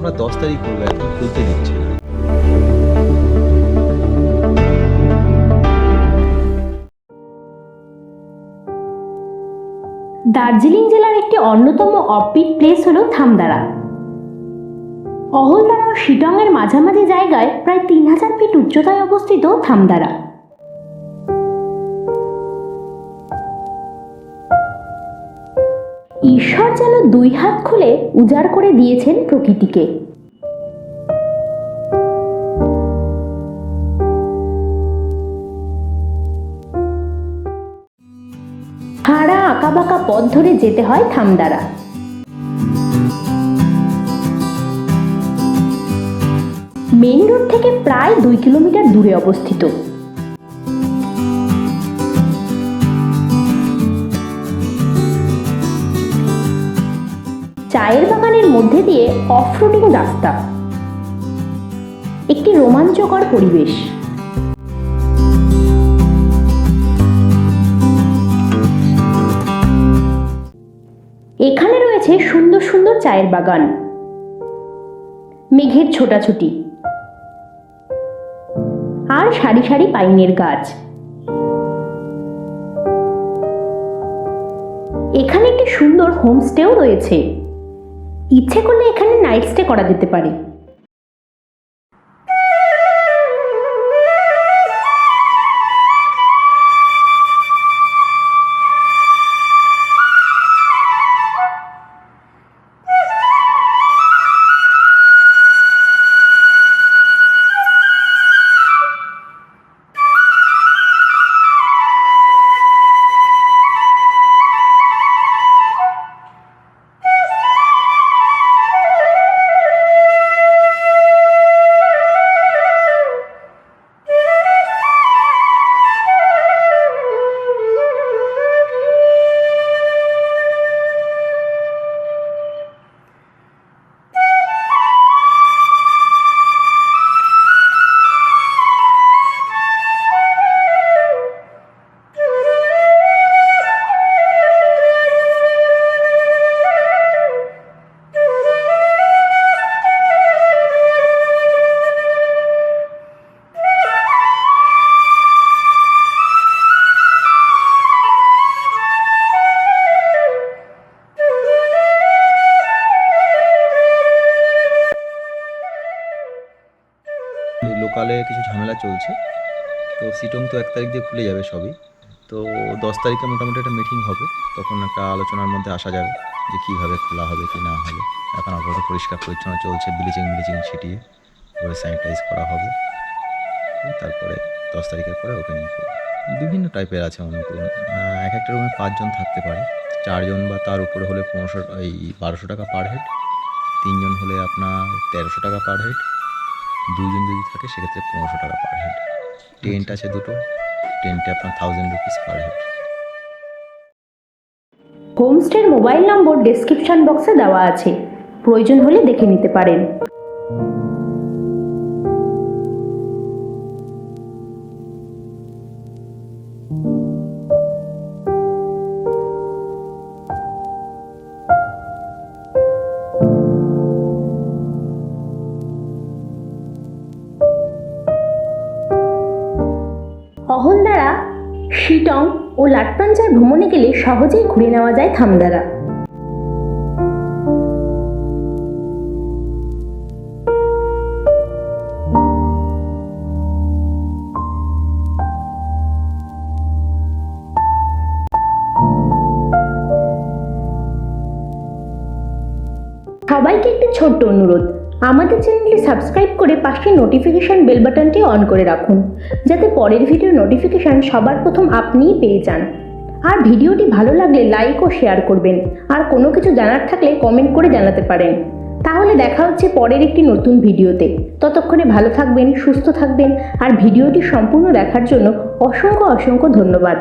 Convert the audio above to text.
আমরা দশ তারিখ করব এখন খুলতে দিচ্ছে না। দার্জিলিং জেলার একটি অন্যতম অফবিট প্লেস হলো থামদারা। অহলদারা ও শিটংয়ের মাঝামাঝি জায়গায় প্রায় তিন হাজার ফিট উচ্চতায় অবস্থিত থামদারা। ঈশ্বর যেন দুই হাত খুলে উজাড় করে দিয়েছেন প্রকৃতিকে। হাড়া আঁকাবাঁকা পথ ধরে যেতে হয় থামদারা। মেইন রোড থেকে প্রায় দুই কিলোমিটার দূরে অবস্থিত। চায়ের বাগানের মধ্যে দিয়ে অফরোডিং রাস্তা। একটি রোমাঞ্চকর পরিবেশ। এখানে রয়েছে সুন্দর সুন্দর চায়ের বাগান। মেঘের ছোটাছুটি। আর সারি সারি পাইনের গাছ। এখানে একটি সুন্দর হোমস্টেও রয়েছে। ইচ্ছে করলে এখানে নাইট স্টে করা যেতে পারে। লোকালে কিছু ঝামেলা চলছে। তো সিটং তো এক তারিখ দিয়ে খুলে যাবে সবই। তো দশ তারিখে মোটামুটি একটা মিটিং হবে। তখন একটা আলোচনার মধ্যে আসা যাবে যে কীভাবে খোলা হবে কি না হবে। এখন আপাতত পরিষ্কার পরিচ্ছন্ন চলছে ব্লিচিং ব্লিচিং ছিটিয়ে পুরো স্যানিটাইজ করা হবে। তারপরে দশ তারিখের পরে ওপেনিং করবে। বিভিন্ন টাইপের আছে মনে করুন। এক একটা রুমে পাঁচজন থাকতে পারে। চারজন বা তার উপরে হলে পনেরোশো, এই বারোশো টাকা পার হেড তিনজন হলে আপনার তেরোশো টাকা পার হেড দুজন যদি থাকে সেক্ষেত্রে পনেরোশো টাকা পার হেড টেন্ট আছে দুটো টেন্টে আপনার থাউজেন্ড রুপিস পার হেড হোমস্টের মোবাইল নম্বর ডেসক্রিপশন বক্সে দেওয়া আছে। প্রয়োজন হলে দেখে নিতে পারেন। শিটং ও লাটপাঞ্জার ভ্রমণে গেলে সহজেই ঘুরে নেওয়া যায় থামদারা। সবাইকে একটি ছোট্ট অনুরোধ আমাদের চ্যানেলটি সাবস্ক্রাইব করে পাশে নোটিফিকেশন বেল বাটনটি অন করে রাখুন, যাতে পরের ভিডিও নোটিফিকেশন সবার প্রথম আপনিই পেয়ে যান। আর ভিডিওটি ভালো লাগলে লাইক ও শেয়ার করবেন, আর কোনো কিছু জানার থাকলে কমেন্ট করে জানাতে পারেন। তাহলে দেখা হচ্ছে পরের একটি নতুন ভিডিওতে। ততক্ষণে ভালো থাকবেন, সুস্থ থাকবেন, আর ভিডিওটি সম্পূর্ণ দেখার জন্য অসংখ্য অসংখ্য ধন্যবাদ।